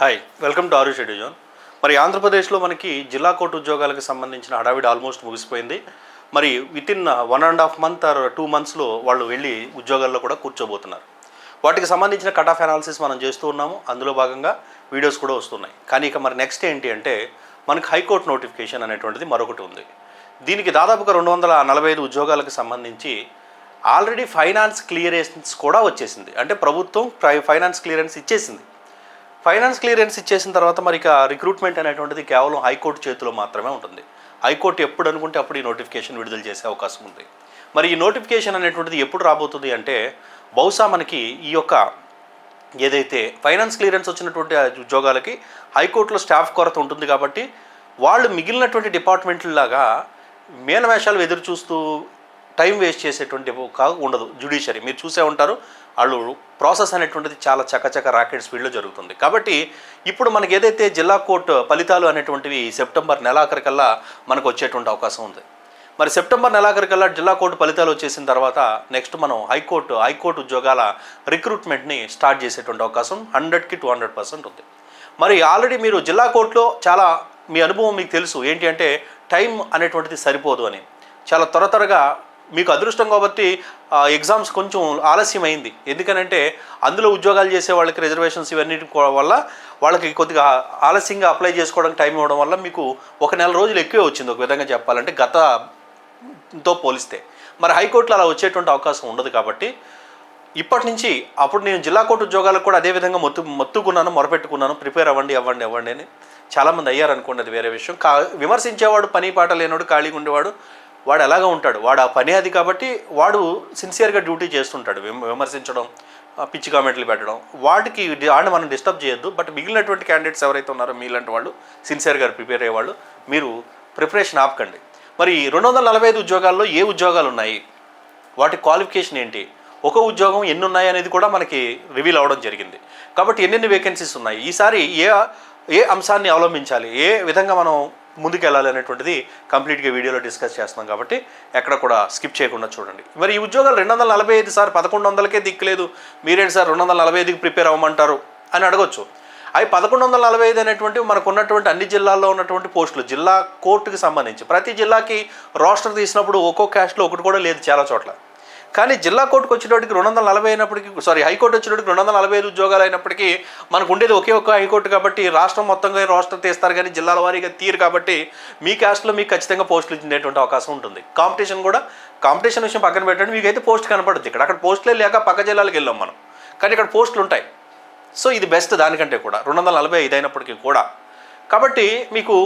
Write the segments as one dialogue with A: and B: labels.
A: Hi welcome to ఆరు షెడ్యూజోన్ మరి ఆంధ్రప్రదేశ్లో మనకి జిల్లా కోర్టు ఉద్యోగాలకు సంబంధించిన హడావిడి ఆల్మోస్ట్ ముగిసిపోయింది. మరి within one and half month or two మంత్స్లో వాళ్ళు వెళ్ళి ఉద్యోగాల్లో కూడా కూర్చోబోతున్నారు. వాటికి సంబంధించిన కట్ ఆఫ్ అనాలిసిస్ మనం చేస్తూ ఉన్నాము. అందులో భాగంగా వీడియోస్ కూడా వస్తున్నాయి. కానీ ఇక మరి నెక్స్ట్ ఏంటి అంటే మనకి హైకోర్టు నోటిఫికేషన్ అనేటువంటిది మరొకటి ఉంది. దీనికి దాదాపుగా రెండు వందల నలభై ఐదు ఉద్యోగాలకు సంబంధించి ఆల్రెడీ ఫైనాన్స్ క్లియరెన్స్ కూడా వచ్చేసింది. అంటే ప్రభుత్వం ప్రై- ఫైనాన్స్ క్లియరెన్స్ ఇచ్చేసింది. ఫైనాన్స్ క్లియరెన్స్ ఇచ్చేసిన తర్వాత మరి ఇక రిక్రూట్మెంట్ అనేటువంటిది కేవలం హైకోర్టు చేతిలో మాత్రమే ఉంటుంది. హైకోర్టు ఎప్పుడు అనుకుంటే అప్పుడు ఈ నోటిఫికేషన్ విడుదల చేసే అవకాశం ఉంది. మరి ఈ నోటిఫికేషన్ అనేటువంటిది ఎప్పుడు రాబోతుంది అంటే బహుశా మనకి ఈ యొక్క ఏదైతే ఫైనాన్స్ క్లియరెన్స్ వచ్చినటువంటి ఉద్యోగాలకి హైకోర్టులో స్టాఫ్ కొరత ఉంటుంది కాబట్టి వాళ్ళు మిగిలినటువంటి డిపార్ట్మెంట్లాగా మేనవేషాలు ఎదురు చూస్తూ టైం వేస్ట్ చేసేటువంటి కాదు ఉండదు జ్యుడిషియరీ మీరు చూసే ఉంటారు వాళ్ళు ప్రాసెస్ అనేటువంటిది చాలా చకచక రాకెట్ స్పీడ్లో జరుగుతుంది. కాబట్టి ఇప్పుడు మనకి ఏదైతే జిల్లా కోర్టు ఫలితాలు అనేటువంటివి సెప్టెంబర్ నెలాఖరికల్లా మనకు వచ్చేటువంటి అవకాశం ఉంది. మరి సెప్టెంబర్ నెలాఖరికల్లా జిల్లా కోర్టు ఫలితాలు వచ్చేసిన తర్వాత నెక్స్ట్ మనం హైకోర్టు హైకోర్టు ఉద్యోగాల రిక్రూట్మెంట్ని స్టార్ట్ చేసేటువంటి అవకాశం హండ్రెడ్కి టూ హండ్రెడ్ పర్సెంట్ ఉంది. మరి ఆల్రెడీ మీరు జిల్లా కోర్టులో చాలా మీ అనుభవం మీకు తెలుసు. ఏంటి అంటే టైం అనేటువంటిది సరిపోదు అని. చాలా త్వర త్వరగా మీకు అదృష్టం కాబట్టి ఎగ్జామ్స్ కొంచెం ఆలస్యం అయింది ఎందుకనంటే అందులో ఉద్యోగాలు చేసే వాళ్ళకి రిజర్వేషన్స్ ఇవన్నీ వల్ల వాళ్ళకి కొద్దిగా ఆలస్యంగా అప్లై చేసుకోవడానికి టైం ఇవ్వడం వల్ల మీకు ఒక నెల రోజులు ఎక్కువే వచ్చింది ఒక విధంగా చెప్పాలంటే గతంతో పోలిస్తే. మరి హైకోర్టులో అలా వచ్చేటువంటి అవకాశం ఉండదు కాబట్టి ఇప్పటి నుంచి అప్పుడు నేను జిల్లా కోర్టు ఉద్యోగాలకు కూడా అదే విధంగా మొత్తు మొత్తుకున్నాను మొరపెట్టుకున్నాను. ప్రిపేర్ అవ్వండి అవ్వండి అవ్వండి అని చాలామంది అయ్యారనుకోండి అది వేరే విషయం. కా విమర్శించేవాడు పని పాట లేనివాడు ఖాళీగా ఉండేవాడు. వాడు ఎలాగా ఉంటాడు? వాడు ఆ పని అది కాబట్టి వాడు సిన్సియర్గా డ్యూటీ చేస్తుంటాడు విమ- విమర్శించడం పిచ్చి కామెంట్లు పెట్టడం. వాటికి డి- వాడిని మనం డిస్టర్బ్ చేయొద్దు. బట్ మిగిలినటువంటి క్యాండిడేట్స్ ఎవరైతే ఉన్నారో మీలాంటి వాళ్ళు సిన్సియర్గా ప్రిపేర్ అయ్యేవాళ్ళు మీరు ప్రిపరేషన్ ఆపకండి. మరి రెండు వందల నలభై ఐదు ఉద్యోగాల్లో ఏ ఉద్యోగాలు ఉన్నాయి? వాటి క్వాలిఫికేషన్ ఏంటి? ఒక ఉద్యోగం ఎన్ని ఉన్నాయి అనేది కూడా మనకి రివీల్ అవ్వడం జరిగింది. కాబట్టి ఎన్నెన్ని వేకెన్సీస్ ఉన్నాయి? ఈసారి ఏ ఏ అంశాన్ని అవలంబించాలి? ఏ విధంగా మనం ముందుకెళ్ళాలి అనేటువంటిది కంప్లీట్గా వీడియోలో డిస్కస్ చేస్తున్నాం కాబట్టి ఎక్కడ కూడా స్కిప్ చేయకుండా చూడండి. మరి ఈ ఉద్యోగాలు రెండు వందల నలభై ఐదు సార్ పదకొండు వందలకే దిక్కులేదు. మీరేంటి సార్ రెండు వందల నలభై ఐదుకి ప్రిపేర్ అవ్వమంటారు? అని అడగొచ్చు. అవి పదకొండు వందల నలభై ఐదు అనేటువంటి మనకు ఉన్నటువంటి అన్ని జిల్లాల్లో ఉన్నటువంటి పోస్టులు జిల్లా కోర్టుకి సంబంధించి. ప్రతి జిల్లాకి రోస్టర్ తీసినప్పుడు ఒక్కో క్యాస్ట్లో ఒకటి కూడా లేదు చాలా చోట్ల. కానీ జిల్లా కోర్టుకు వచ్చేటప్పటికి రెండు వందల నలభై అయినప్పటికీ సారీ హైకోర్టు వచ్చేటప్పటికి రెండు వందల నలభై ఐదు ఉద్యోగాలు అయినప్పటికీ మనకు ఉండేది ఒకే ఒక హైకోర్టు కాబట్టి రాష్ట్రం మొత్తంగా రోస్టర్ తీస్తారు కానీ జిల్లాల వారీగా తీరు కాబట్టి మీ క్యాస్ట్లో మీకు ఖచ్చితంగా పోస్టులు ఇచ్చేటువంటి అవకాశం ఉంటుంది. కాంపిటీషన్ కూడా కాంపిటీషన్ విషయం పక్కన పెట్టండి మీకైతే పోస్ట్ కనపడుతుంది ఇక్కడ. అక్కడ పోస్టులే లేక పక్క జిల్లాలకు వెళ్ళాం మనం. కానీ ఇక్కడ పోస్టులు ఉంటాయి. సో ఇది బెస్ట్ దానికంటే కూడా. రెండు వందల నలభై ఐదు అయినప్పటికీ కూడా. కాబట్టి మీకు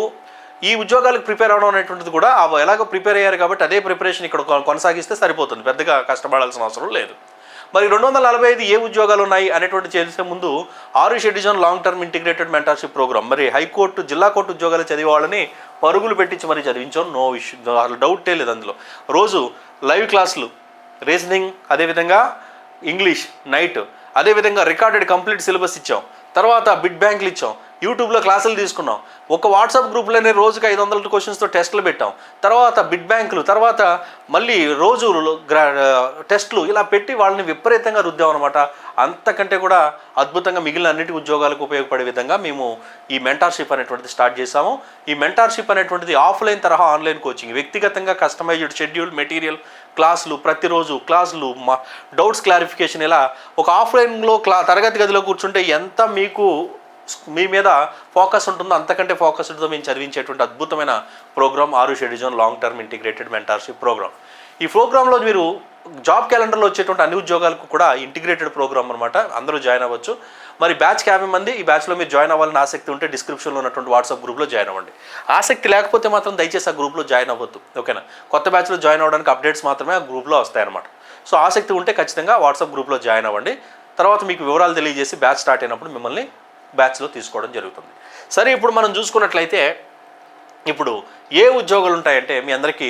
A: ఈ ఉద్యోగాలకు ప్రిపేర్ అవడం అనేటువంటిది కూడా అవి ఎలాగో ప్రిపేర్ అయ్యారు కాబట్టి అదే ప్రిపరేషన్ ఇక్కడ కొనసాగిస్తే సరిపోతుంది. పెద్దగా కష్టపడాల్సిన అవసరం లేదు. మరి రెండు వందల నలభై ఐదు ఏ ఉద్యోగాలు ఉన్నాయి అనేటువంటి చేసే ముందు ఆరు షెడ్యూజన్ long term integrated mentorship programme. మరి హైకోర్టు జిల్లా కోర్టు ఉద్యోగాలు చదివే వాళ్ళని పరుగులు పెట్టించి మరి చదివించాం. No issue. అసలు డౌటే లేదు అందులో. రోజు లైవ్ క్లాసులు రీజనింగ్ అదేవిధంగా ఇంగ్లీష్ నైట్ అదేవిధంగా రికార్డెడ్ కంప్లీట్ సిలబస్ ఇచ్చాం. తర్వాత బిడ్ బ్యాంకులు ఇచ్చాం. యూట్యూబ్లో క్లాసులు తీసుకున్నాం. ఒక వాట్సాప్ గ్రూప్లోనే రోజుకి ఐదు వందల క్వశ్చన్స్తో టెస్టులు పెట్టాం. తర్వాత బిడ్ బ్యాంకులు తర్వాత మళ్ళీ రోజు గ్రా టెస్టులు ఇలా పెట్టి వాళ్ళని విపరీతంగా రుద్దాం అనమాట అంతకంటే కూడా అద్భుతంగా మిగిలిన అన్నిటి ఉద్యోగాలకు ఉపయోగపడే విధంగా మేము ఈ మెంటార్షిప్ అనేటువంటిది స్టార్ట్ చేసాము ఈ మెంటార్షిప్ అనేటువంటిది ఆఫ్లైన్ తరహా ఆన్లైన్ కోచింగ్ వ్యక్తిగతంగా కస్టమైజ్డ్ షెడ్యూల్ మెటీరియల్ క్లాసులు ప్రతిరోజు క్లాసులు మా డౌట్స్ క్లారిఫికేషన్ ఇలా ఒక ఆఫ్లైన్లో క్లా తరగతి గదిలో కూర్చుంటే ఎంత మీకు మీ మీద ఫోకస్ ఉంటుందో? అంతకంటే ఫోకస్డ్తో మేము చదివించేటువంటి అద్భుతమైన ప్రోగ్రామ్ ఆరు షెడ్యూజన్ long term integrated mentorship programme ఈ ప్రోగ్రాంలో మీరు జాబ్ క్యాలెండర్లో వచ్చేటువంటి అన్ని ఉద్యోగాలకు కూడా ఇంటిగ్రేటెడ్ ప్రోగ్రామ్ అనమాట అందరూ జాయిన్ అవ్వచ్చు. మరి బ్యాచ్కి యాభై మంది ఈ బ్యాచ్లో మీరు జాయిన్ అవ్వాలని ఆసక్తి ఉంటే డిస్క్రిప్షన్లో ఉన్నటువంటి వాట్సాప్ గ్రూప్లో జాయిన్ అవ్వండి. ఆసక్తి లేకపోతే మాత్రం దయచేసి ఆ గ్రూప్లో జాయిన్ అవ్వద్దు. ఓకేనా? కొత్త బ్యాచ్లో జాయిన్ అవ్వడానికి అప్డేట్స్ మాత్రమే ఆ గ్రూప్లో వస్తాయన్నమాట. సో ఆసక్తి ఉంటే ఖచ్చితంగా వాట్సాప్ గ్రూప్లో జాయిన్ అవ్వండి. తర్వాత మీకు వివరాలు తెలియజేసి బ్యాచ్ స్టార్ట్ అయినప్పుడు మిమ్మల్ని బ్యాచ్లో తీసుకోవడం జరుగుతుంది. సరే ఇప్పుడు మనం చూసుకున్నట్లయితే ఇప్పుడు ఏ ఉద్యోగాలు ఉంటాయంటే మీ అందరికీ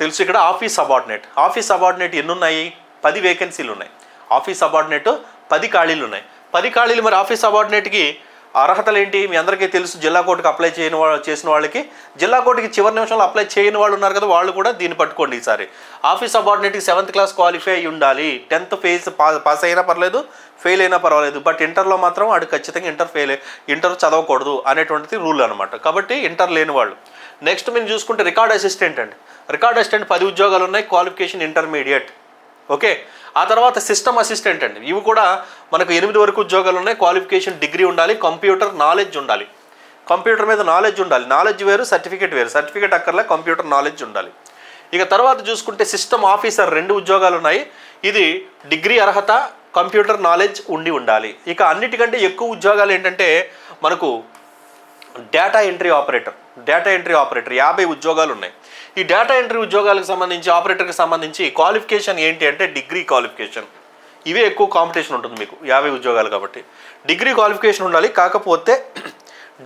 A: తెలుసు ఇక్కడ ఆఫీస్ సబార్డినేట్. ఆఫీస్ సబార్డినేట్ ఎన్ని ఉన్నాయి పది వేకెన్సీలు ఉన్నాయి ఆఫీస్ సబార్డినేట్ పది ఖాళీలు ఉన్నాయి పది ఖాళీలు మరి ఆఫీస్ సబార్డినేట్కి అర్హతలు ఏంటి మీ అందరికీ తెలుసు జిల్లా కోర్టుకి అప్లై చేయని వాళ్ళు చేసిన వాళ్ళకి. జిల్లా కోర్టుకి చివరి నిమిషంలో అప్లై చేయని వాళ్ళు ఉన్నారు కదా వాళ్ళు కూడా దీన్ని పట్టుకోండి ఈసారి. ఆఫీస్ అబార్డినేట్కి సెవెంత్ క్లాస్ క్వాలిఫై అయి ఉండాలి. టెన్త్ ఫెయిల్స్ పాస్ అయినా పర్లేదు ఫెయిల్ అయినా పర్వాలేదు. బట్ ఇంటర్లో మాత్రం వాడు ఖచ్చితంగా ఇంటర్ ఫెయిల్ ఇంటర్ చదవకూడదు అనేటువంటిది రూల్ అనమాట కాబట్టి ఇంటర్ లేని వాళ్ళు. నెక్స్ట్ మీరు చూసుకుంటే రికార్డ్ అసిస్టెంట్ అండి. రికార్డ్ అసిస్టెంట్ పది ఉద్యోగాలు ఉన్నాయి క్వాలిఫికేషన్ ఇంటర్మీడియట్. ఓకే? ఆ తర్వాత సిస్టమ్ అసిస్టెంట్ అండి. ఇవి కూడా మనకు ఎనిమిది వరకు ఉద్యోగాలు ఉన్నాయి. క్వాలిఫికేషన్ డిగ్రీ ఉండాలి కంప్యూటర్ నాలెడ్జ్ ఉండాలి. కంప్యూటర్ మీద నాలెడ్జ్ ఉండాలి. నాలెడ్జ్ వేరు సర్టిఫికేట్ వేరు. సర్టిఫికేట్ అక్కర్లే కంప్యూటర్ నాలెడ్జ్ ఉండాలి. ఇక తర్వాత చూసుకుంటే సిస్టమ్ ఆఫీసర్ రెండు ఉద్యోగాలు ఉన్నాయి. ఇది డిగ్రీ అర్హత కంప్యూటర్ నాలెడ్జ్ ఉండి ఉండాలి. ఇక అన్నిటికంటే ఎక్కువ ఉద్యోగాలు ఏంటంటే మనకు data entry operator data entry operator యాభై ఉద్యోగాలు ఉన్నాయి ఈ డేటా ఎంట్రీ ఉద్యోగాలకు సంబంధించి ఆపరేటర్కి సంబంధించి క్వాలిఫికేషన్ ఏంటి అంటే డిగ్రీ క్వాలిఫికేషన్ ఇవే ఎక్కువ కాంపిటీషన్ ఉంటుంది మీకు యాభై ఉద్యోగాలు కాబట్టి. డిగ్రీ క్వాలిఫికేషన్ ఉండాలి కాకపోతే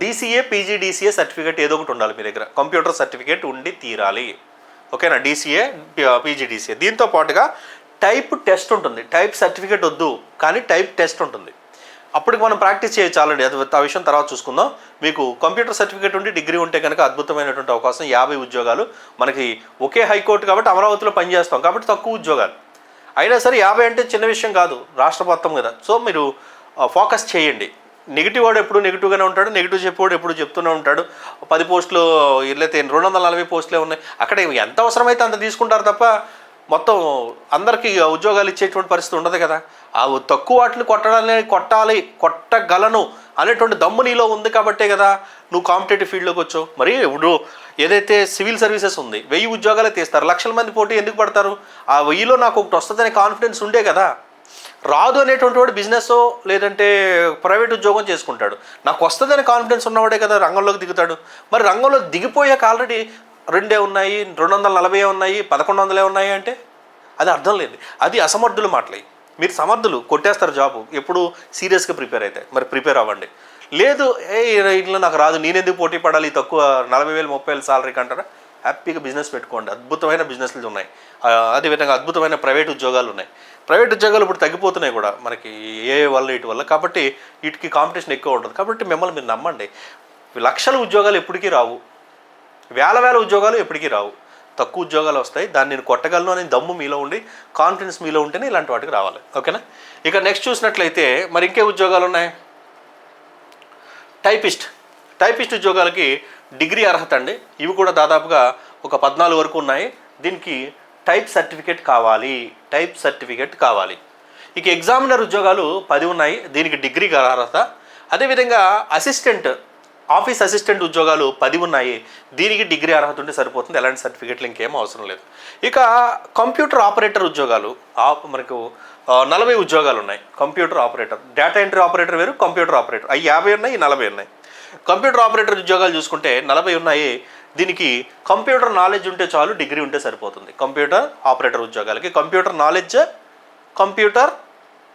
A: డీసీఏ పీజీడీసీఏ సర్టిఫికేట్ ఏదో ఒకటి ఉండాలి మీ దగ్గర. కంప్యూటర్ సర్టిఫికేట్ ఉండి తీరాలి. ఓకేనా డీసీఏ పీజీడీసీఏ దీంతో పాటుగా టైప్ టెస్ట్ ఉంటుంది. టైప్ సర్టిఫికేట్ వద్దు కానీ టైప్ టెస్ట్ ఉంటుంది. అప్పటికి మనం ప్రాక్టీస్ చేయొచ్చు ఆల్రెడీ అది ఆ విషయం తర్వాత చూసుకుందాం. మీకు కంప్యూటర్ సర్టిఫికేట్ ఉండి డిగ్రీ ఉంటే కనుక అద్భుతమైనటువంటి అవకాశం. యాభై ఉద్యోగాలు. మనకి ఒకే హైకోర్టు కాబట్టి అమరావతిలో పనిచేస్తాం కాబట్టి తక్కువ ఉద్యోగాలు. అయినా సరే యాభై అంటే చిన్న విషయం కాదు. రాష్ట్ర మొత్తం కదా. సో మీరు ఫోకస్ చేయండి. నెగిటివ్ వాడు ఎప్పుడు నెగిటివ్గానే ఉంటాడు. నెగిటివ్ చెప్పేవాడు ఎప్పుడు చెప్తూనే ఉంటాడు. పది పోస్టులు లేకపోతే రెండు వందల నలభై పోస్టులే ఉన్నాయి. అక్కడ ఎంత అవసరమైతే అంత తీసుకుంటారు తప్ప మొత్తం అందరికీ ఉద్యోగాలు ఇచ్చేటువంటి పరిస్థితి ఉండదు కదా. ఆ తక్కువ వాటిని కొట్టడాన్ని కొట్టాలి కొట్టగలను అనేటువంటి దమ్ము నీలో ఉంది కాబట్టే కదా నువ్వు కాంపిటేటివ్ ఫీల్డ్లోకి వచ్చావు. మరి ఇప్పుడు ఏదైతే సివిల్ సర్వీసెస్ ఉంది వెయ్యి ఉద్యోగాలే తీస్తారు. లక్షల మంది పోటీ ఎందుకు పడతారు? ఆ వెయ్యిలో నాకు ఒకటి వస్తుందనే కాన్ఫిడెన్స్ ఉండే కదా. రాదు అనేటువంటి వాడు బిజినెస్ లేదంటే ప్రైవేట్ ఉద్యోగం చేసుకుంటాడు. నాకు వస్తుందని కాన్ఫిడెన్స్ ఉన్నవాడే కదా రంగంలోకి దిగుతాడు. మరి రంగంలో దిగిపోయాక ఆల్రెడీ రెండే ఉన్నాయి రెండు వందల నలభై ఉన్నాయి పదకొండు వందలే ఉన్నాయి అంటే అది అర్థం లేదు. అది అసమర్థులు మాటలే. మీరు సమర్థులు కొట్టేస్తారు జాబు. ఎప్పుడు సీరియస్గా ప్రిపేర్ అయితే. మరి ప్రిపేర్ అవ్వండి. లేదు ఏ ఇంట్లో నాకు రాదు నేనెందుకు పోటీ పడాలి? తక్కువ నలభై వేలు ముప్పై వేలు సాలరీకి అంటారా? హ్యాపీగా బిజినెస్ పెట్టుకోండి. అద్భుతమైన బిజినెస్లు ఉన్నాయి. అదేవిధంగా అద్భుతమైన ప్రైవేట్ ఉద్యోగాలు ఉన్నాయి. ప్రైవేట్ ఉద్యోగాలు ఇప్పుడు తగ్గిపోతున్నాయి కూడా మనకి ఏ వల్ల ఇటు వల్ల. కాబట్టి వీటికి కాంపిటీషన్ ఎక్కువ ఉంటుంది. కాబట్టి మిమ్మల్ని మీరు నమ్మండి. లక్షల ఉద్యోగాలు ఎప్పటికీ రావు. వేల వేల ఉద్యోగాలు ఎప్పటికీ రావు. తక్కువ ఉద్యోగాలు వస్తాయి. దాన్ని నేను కొట్టగలను అనే దమ్ము మీలో ఉండి కాన్ఫిడెన్స్ మీలో ఉంటేనే ఇలాంటి వాటికి రావాలి. ఓకేనా? ఇక నెక్స్ట్ చూసినట్లయితే మరి ఇంకే ఉద్యోగాలు ఉన్నాయి? టైపిస్ట్ టైపిస్ట్ ఉద్యోగాలకి డిగ్రీ అర్హత అండి. ఇవి కూడా దాదాపుగా ఒక పద్నాలుగు వరకు ఉన్నాయి. దీనికి టైప్ సర్టిఫికేట్ కావాలి. టైప్ సర్టిఫికేట్ కావాలి. ఇక ఎగ్జామినర్ ఉద్యోగాలు పది ఉన్నాయి. దీనికి డిగ్రీ అర్హత. అదేవిధంగా అసిస్టెంట్ ఆఫీస్ అసిస్టెంట్ ఉద్యోగాలు పది ఉన్నాయి. దీనికి డిగ్రీ అర్హత ఉంటే సరిపోతుంది. ఎలాంటి సర్టిఫికేట్లు ఇంకేం అవసరం లేదు. ఇక కంప్యూటర్ ఆపరేటర్ ఉద్యోగాలు. మనకు నలభై ఉద్యోగాలు ఉన్నాయి. Computer operator. Data entry operator వేరు కంప్యూటర్ ఆపరేటర్. అవి యాభై ఉన్నాయి నలభై ఉన్నాయి. కంప్యూటర్ ఆపరేటర్ ఉద్యోగాలు చూసుకుంటే నలభై ఉన్నాయి. దీనికి కంప్యూటర్ నాలెడ్జ్ ఉంటే చాలు డిగ్రీ ఉంటే సరిపోతుంది. కంప్యూటర్ ఆపరేటర్ ఉద్యోగాలకి. కంప్యూటర్ నాలెడ్జ్ కంప్యూటర్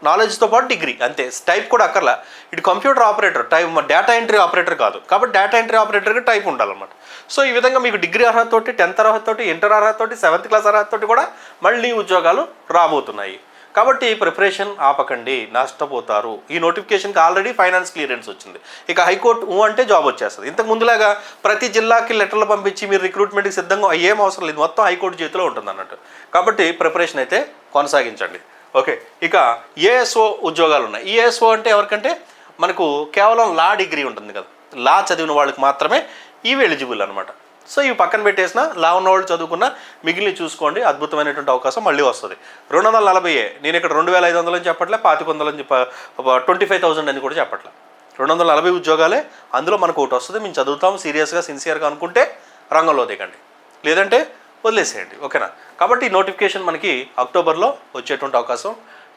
A: నాలెడ్జ్తో పాటు డిగ్రీ అంతే. టైప్ కూడా అక్కర్లా. ఇటు computer operator type data entry operator కాదు. కాబట్టి డేటా ఎంట్రీ ఆపరేటర్కి టైప్ ఉండాలన్నమాట. సో ఈ విధంగా మీకు డిగ్రీ అర్హతతోటి టెన్త్ అర్హతతోటి ఇంటర్ అర్హతతోటి సెవెంత్ క్లాస్ అర్హతతోటి కూడా మళ్ళీ ఉద్యోగాలు రాబోతున్నాయి. కాబట్టి ప్రిపరేషన్ ఆపకండి. నష్టపోతారు. ఈ నోటిఫికేషన్కి ఆల్రెడీ ఫైనాన్స్ క్లియరెన్స్ వచ్చింది. ఇక హైకోర్టు ఊ అంటే జాబ్ వచ్చేస్తుంది. ఇంతకు ముందులాగా ప్రతి జిల్లాకి లెటర్లు పంపించి మీరు రిక్రూట్మెంట్కి సిద్ధంగా ఏం అవసరం లేదు. మొత్తం హైకోర్టు చేతిలో ఉంటుంది అన్నట్టు కాబట్టి ప్రిపరేషన్ అయితే కొనసాగించండి. ఓకే ఇక ఏఎస్ఓ ఉద్యోగాలు ఉన్నాయి ఈఏఎస్ఓ అంటే ఎవరికంటే మనకు కేవలం లా డిగ్రీ ఉంటుంది కదా. లా చదివిన వాళ్ళకి మాత్రమే ఇవి ఎలిజిబుల్ అనమాట సో ఇవి పక్కన పెట్టేసిన లా ఉన్నవాళ్ళు చదువుకున్న మిగిలిన చూసుకోండి అద్భుతమైనటువంటి అవకాశం మళ్ళీ వస్తుంది. రెండు వందల నలభై నేను ఇక్కడ రెండు వేల ఐదు వందలు అని చెప్పట్లే పాతిక వందలు అని చెప్ప ట్వంటీ ఫైవ్ థౌసండ్ అని కూడా చెప్పట్లే. రెండు వందల నలభై ఉద్యోగాలే అందులో మనకు ఒకటి వస్తుంది మేము చదువుతాం సీరియస్గా సిన్సియర్గా అనుకుంటే రంగంలో దిగండి. లేదంటే వదిలేసేయండి. ఓకేనా? కాబట్టి ఈ నోటిఫికేషన్ మనకి అక్టోబర్లో వచ్చేటువంటి అవకాశం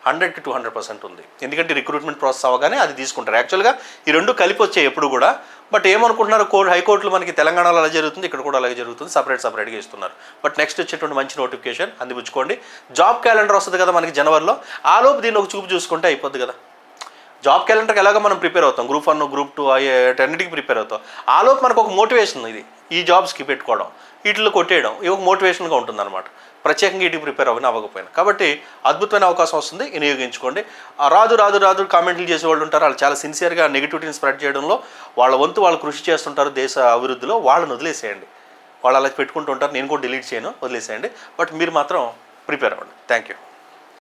A: హండ్రెడ్కి టూ హండ్రెడ్ పర్సెంట్ ఉంది. ఎందుకంటే రిక్రూట్మెంట్ ప్రాసెస్ అవ్వగానే అది తీసుకుంటారు. యాక్చువల్గా ఈ రెండు కలిపి వచ్చాయి ఎప్పుడు కూడా బట్ ఏమనుకుంటున్నారు కోర్టు హైకోర్టులు మనకి తెలంగాణలో అలా జరుగుతుంది ఇక్కడ కూడా అలాగే జరుగుతుంది సపరేట్ సపరేట్గా ఇస్తున్నారు. బట్ నెక్స్ట్ వచ్చేటువంటి మంచి నోటిఫికేషన్ అందిపుచ్చుకోండి జాబ్ క్యాలెండర్ వస్తుంది కదా మనకి జనవరిలో ఆ లోపు దీన్ని ఒక చూపు చూసుకుంటే అయిపోద్ది కదా. జాబ్ క్యాలెండర్కి ఎలాగో మనం ప్రిపేర్ అవుతాం. గ్రూప్ వన్ గ్రూప్ టూ అన్నిటికి ప్రిపేర్ అవుతాం. ఆలోపు మనకు ఒక మోటివేషన్ ఇది ఈ జాబ్స్కి పెట్టుకోవడం వీటిలో కొట్టేయడం ఇవి ఒక మోటివేషన్గా ఉంటుందన్నమాట. ప్రత్యేకంగా వీటికి ప్రిపేర్ అవ్వని అవ్వకపోయినా. కాబట్టి అద్భుతమైన అవకాశం వస్తుంది వినియోగించుకోండి. ఆ రాదు రాదు రాదు కామెంట్లు చేసే వాళ్ళు ఉంటారు వాళ్ళు చాలా సిన్సియర్గా నెగిటివిటీని స్ప్రెడ్ చేయడంలో వాళ్ళ వంతు వాళ్ళు కృషి చేస్తుంటారు దేశ అభివృద్ధిలో వాళ్ళని వదిలేసేయండి. వాళ్ళు అలా పెట్టుకుంటూ ఉంటారు నేను కూడా డిలీట్ చేయను వదిలేసేయండి. బట్ మీరు మాత్రం ప్రిపేర్ అవ్వండి. Thank you